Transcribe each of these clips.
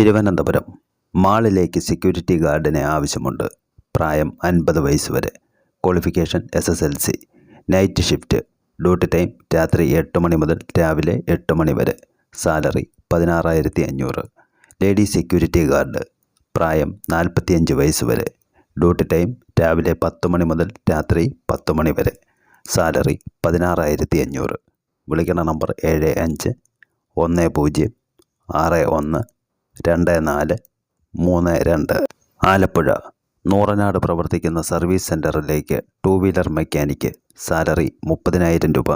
Thiruvananthapuram മാളിലേക്ക് security ഗാർഡിനെ ആവശ്യമുണ്ട്. പ്രായം അൻപത് വയസ്സ് വരെ. Qualification S S L C night shift duty time രാത്രി എട്ട് മണി മുതൽ രാവിലെ എട്ട് മണി വരെ. സാലറി പതിനാറായിരത്തി അഞ്ഞൂറ് ലേഡി സെക്യൂരിറ്റി ഗാർഡ് പ്രായം നാൽപ്പത്തിയഞ്ച് വയസ്സ് വരെ. ഡ്യൂട്ടി ടൈം രാവിലെ പത്ത് മണി മുതൽ രാത്രി പത്ത് മണി വരെ. സാലറി പതിനാറായിരത്തി അഞ്ഞൂറ് വിളിക്കണ നമ്പർ ഏഴ് അഞ്ച് ഒന്ന് പൂജ്യം ആറ് ഒന്ന് രണ്ട് നാല് മൂന്ന് രണ്ട്. ആലപ്പുഴ നൂറനാട് പ്രവർത്തിക്കുന്ന സർവീസ് സെന്ററിലേക്ക് ടൂ വീലർ മെക്കാനിക്ക് സാലറി മുപ്പതിനായിരം രൂപ.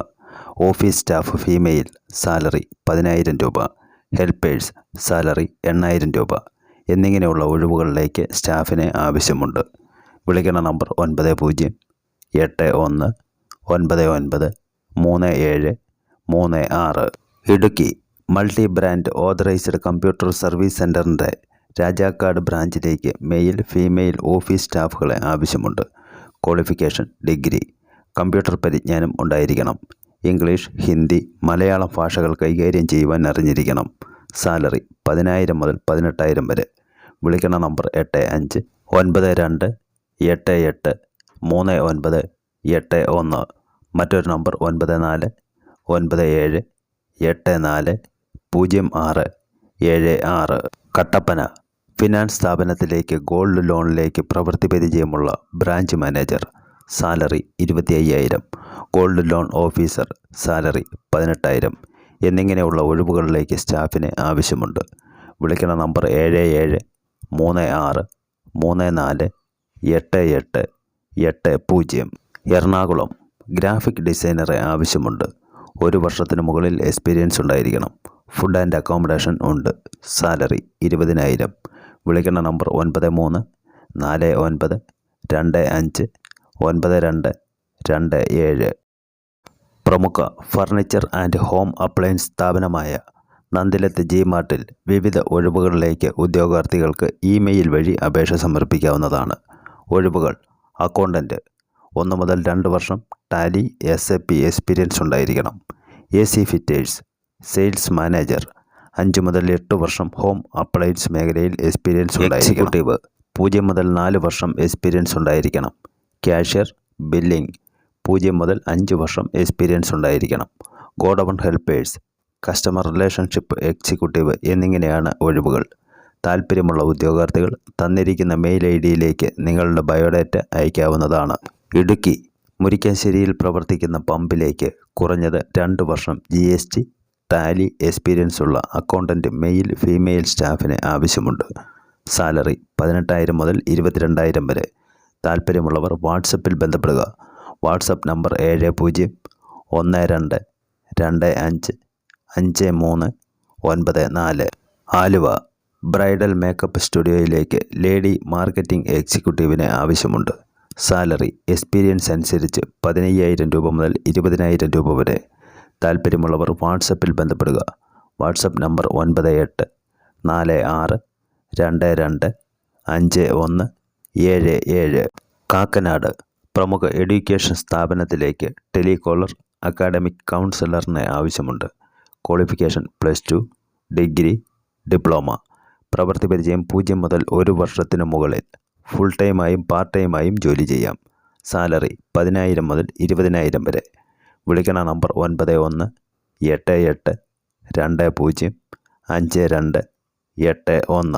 ഓഫീസ് സ്റ്റാഫ് ഫീമെയിൽ സാലറി പതിനായിരം രൂപ. ഹെൽപ്പേഴ്സ് സാലറി എണ്ണായിരം രൂപ. എന്നിങ്ങനെയുള്ള ഒഴിവുകളിലേക്ക് സ്റ്റാഫിനെ ആവശ്യമുണ്ട്. വിളിക്കണ നമ്പർ ഒൻപത് പൂജ്യം എട്ട് ഒന്ന് ഒൻപത് ഒൻപത് മൂന്ന് ഏഴ് മൂന്ന് ആറ്. Idukki multi brand authorised computer service സെന്ററിന്റെ രാജാക്കാട് ബ്രാഞ്ചിലേക്ക് മെയിൽ ഫീമെയിൽ ഓഫീസ് സ്റ്റാഫുകളെ ആവശ്യമുണ്ട്. ക്വാളിഫിക്കേഷൻ ഡിഗ്രി കമ്പ്യൂട്ടർ പരിജ്ഞാനം ഉണ്ടായിരിക്കണം. ഇംഗ്ലീഷ് ഹിന്ദി മലയാളം ഭാഷകൾ കൈകാര്യം ചെയ്യുവാൻ അറിഞ്ഞിരിക്കണം. സാലറി പതിനായിരം മുതൽ പതിനെട്ടായിരം വരെ. വിളിക്കണ നമ്പർ എട്ട് അഞ്ച് ഒൻപത് രണ്ട് എട്ട് എട്ട് മൂന്ന് ഒൻപത് എട്ട് ഒന്ന്. മറ്റൊരു നമ്പർ ഒൻപത് നാല് ഒൻപത് ഏഴ് എട്ട് നാല് പൂജ്യം ആറ് ഏഴ് ആറ്. കട്ടപ്പന ഫിനാൻസ് സ്ഥാപനത്തിലേക്ക് ഗോൾഡ് ലോണിലേക്ക് പ്രവൃത്തി പരിചയമുള്ള ബ്രാഞ്ച് മാനേജർ സാലറി ഇരുപത്തി അയ്യായിരം ഗോൾഡ് ലോൺ ഓഫീസർ സാലറി പതിനെട്ടായിരം. എന്നിങ്ങനെയുള്ള ഒഴിവുകളിലേക്ക് സ്റ്റാഫിന് ആവശ്യമുണ്ട്. വിളിക്കണ നമ്പർ ഏഴ് ഏഴ് മൂന്ന് ആറ് മൂന്ന് നാല് എട്ട് എട്ട് എട്ട് പൂജ്യം. എറണാകുളം ഗ്രാഫിക് ഡിസൈനറെ ആവശ്യമുണ്ട്. ഒരു വർഷത്തിന് മുകളിൽ എക്സ്പീരിയൻസ് ഉണ്ടായിരിക്കണം. ഫുഡ് ആൻഡ് അക്കോമഡേഷൻ ഉണ്ട്. സാലറി ഇരുപതിനായിരം. വിളിക്കുന്ന നമ്പർ ഒൻപത് മൂന്ന് നാല് ഒൻപത് രണ്ട് അഞ്ച് ഒൻപത് രണ്ട് രണ്ട് ഏഴ്. പ്രമുഖ ഫർണിച്ചർ ആൻഡ് ഹോം അപ്ലയൻസ് സ്ഥാപനമായ നന്ദിലത്ത് ജി മാർട്ടിൽ വിവിധ ഒഴിവുകളിലേക്ക് ഉദ്യോഗാർത്ഥികൾക്ക് ഇമെയിൽ വഴി അപേക്ഷ സമർപ്പിക്കാവുന്നതാണ്. ഒഴിവുകൾ അക്കൗണ്ടന്റ് ഒന്ന് മുതൽ രണ്ട് വർഷം Tally S A P experience ഉണ്ടായിരിക്കണം. A C fitters sales manager. അഞ്ച് മുതൽ എട്ട് വർഷം ഹോം അപ്ലയൻസ് മേഖലയിൽ എക്സ്പീരിയൻസ് എക്സിക്യൂട്ടീവ് പൂജ്യം മുതൽ നാല് വർഷം എക്സ്പീരിയൻസ് ഉണ്ടായിരിക്കണം. Cashier billing. പൂജ്യം മുതൽ അഞ്ച് വർഷം എക്സ്പീരിയൻസ് ഉണ്ടായിരിക്കണം. Godown helpers customer relationship executive എന്നിങ്ങനെയാണ് ഒഴിവുകൾ. താൽപ്പര്യമുള്ള ഉദ്യോഗാർത്ഥികൾ തന്നിരിക്കുന്ന മെയിൽ ഐ ഡിയിലേക്ക് നിങ്ങളുടെ ബയോഡാറ്റ അയക്കാവുന്നതാണ്. ഇടുക്കി മുരിക്കാശ്ശേരിയിൽ പ്രവർത്തിക്കുന്ന പമ്പിലേക്ക് കുറഞ്ഞത് രണ്ട് വർഷം G S T Tally experience ഉള്ള അക്കൗണ്ടന്റ് മെയിൽ ഫീമെയിൽ സ്റ്റാഫിന് ആവശ്യമുണ്ട്. സാലറി പതിനെട്ടായിരം മുതൽ ഇരുപത്തിരണ്ടായിരം വരെ. താൽപ്പര്യമുള്ളവർ വാട്സപ്പിൽ ബന്ധപ്പെടുക. വാട്സപ്പ് നമ്പർ ഏഴ് പൂജ്യം ഒന്ന് രണ്ട് രണ്ട് അഞ്ച് അഞ്ച് മൂന്ന് ഒൻപത് നാല്. ആലുവ ബ്രൈഡൽ മേക്കപ്പ് സ്റ്റുഡിയോയിലേക്ക് ലേഡി മാർക്കറ്റിംഗ് എക്സിക്യൂട്ടീവിന് ആവശ്യമുണ്ട്. സാലറി എക്സ്പീരിയൻസ് അനുസരിച്ച് പതിനയ്യായിരം രൂപ മുതൽ ഇരുപതിനായിരം രൂപ വരെ. താൽപ്പര്യമുള്ളവർ വാട്സപ്പിൽ ബന്ധപ്പെടുക. വാട്സപ്പ് നമ്പർ ഒൻപത് എട്ട് നാല് ആറ് രണ്ട് രണ്ട് അഞ്ച് ഒന്ന് ഏഴ് ഏഴ്. കാക്കനാട് പ്രമുഖ എഡ്യൂക്കേഷൻ സ്ഥാപനത്തിലേക്ക് ടെലികോളർ അക്കാഡമിക് കൗൺസിലറിനെ ആവശ്യമുണ്ട്. Qualification plus two degree diploma. പ്രവൃത്തി പരിചയം പൂജ്യം മുതൽ ഒരു വർഷത്തിന് മുകളിൽ ഫുൾ ടൈമായും പാർട്ട് ടൈമായും ജോലി ചെയ്യാം. സാലറി പതിനായിരം മുതൽ ഇരുപതിനായിരം വരെ. വിളിക്കണ നമ്പർ ഒൻപത് ഒന്ന് എട്ട് എട്ട് രണ്ട് പൂജ്യം അഞ്ച് രണ്ട് എട്ട് ഒന്ന്.